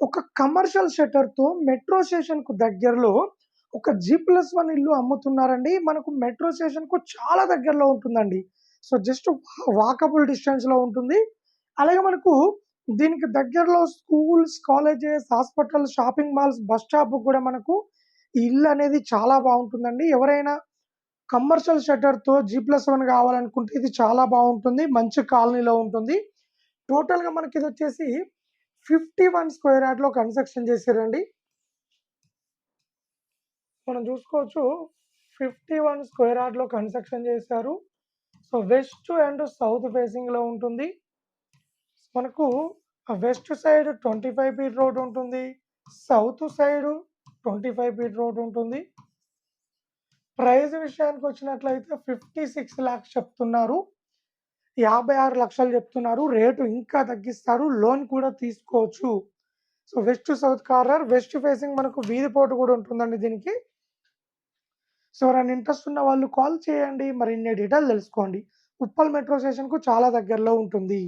ఒక commercial షట్టర్‌తో metro స్టేషన్‌కు దగ్గరలో ఒక జీ ప్లస్ వన్ ఇల్లు అమ్ముతున్నారండి. మనకు మెట్రో స్టేషన్‌కు చాలా దగ్గరలో ఉంటుందండి. సో, జస్ట్ వాకబుల్ డిస్టెన్స్‌లో ఉంటుంది. అలాగే మనకు దీనికి దగ్గరలో schools, colleges, hospitals, shopping malls, bus stop కూడా మనకు ఈ ఇల్లు అనేది చాలా బాగుంటుందండి ఎవరైనా కమర్షియల్ షట్టర్‌తో జీ ప్లస్ వన్ కావాలనుకుంటే ఇది చాలా బాగుంటుంది మంచి కాలనీలో ఉంటుంది. టోటల్‌గా మనకి ఇది వచ్చేసి ఫిఫ్టీ వన్ స్క్వేర్ యార్డ్‌లో కన్‌స్ట్రక్షన్ చేశారండి. మనం చూసుకోవచ్చు 51 స్క్వేర్ యార్డ్‌లో కన్‌స్ట్రక్షన్ చేశారు. సో, వెస్ట్ అండ్ సౌత్ ఫేసింగ్‌లో ఉంటుంది. మనకు వెస్ట్ సైడ్ 25 ఫీట్ రోడ్ ఉంటుంది. సౌత్ సైడ్ 25 ఫీట్ రోడ్ ఉంటుంది. ప్రైజ్ విషయానికి వచ్చినట్లయితే ఫిఫ్టీ సిక్స్ ల్యాక్స్ చెప్తున్నారు. 56 లక్షలు చెప్తున్నారు. రేటు ఇంకా తగ్గిస్తారు. లోన్ కూడా తీసుకోవచ్చు. So, west south corner west facing మనకు వీధి పోటు కూడా ఉంటుందండి దీనికి. సో, ఎవరైనా ఇంట్రెస్ట్ ఉన్న వాళ్ళు కాల్ చేయండి. మరిన్ని డీటెయిల్ తెలుసుకోండి. ఉప్పల్ మెట్రో స్టేషన్‌కు చాలా దగ్గరలో ఉంటుంది.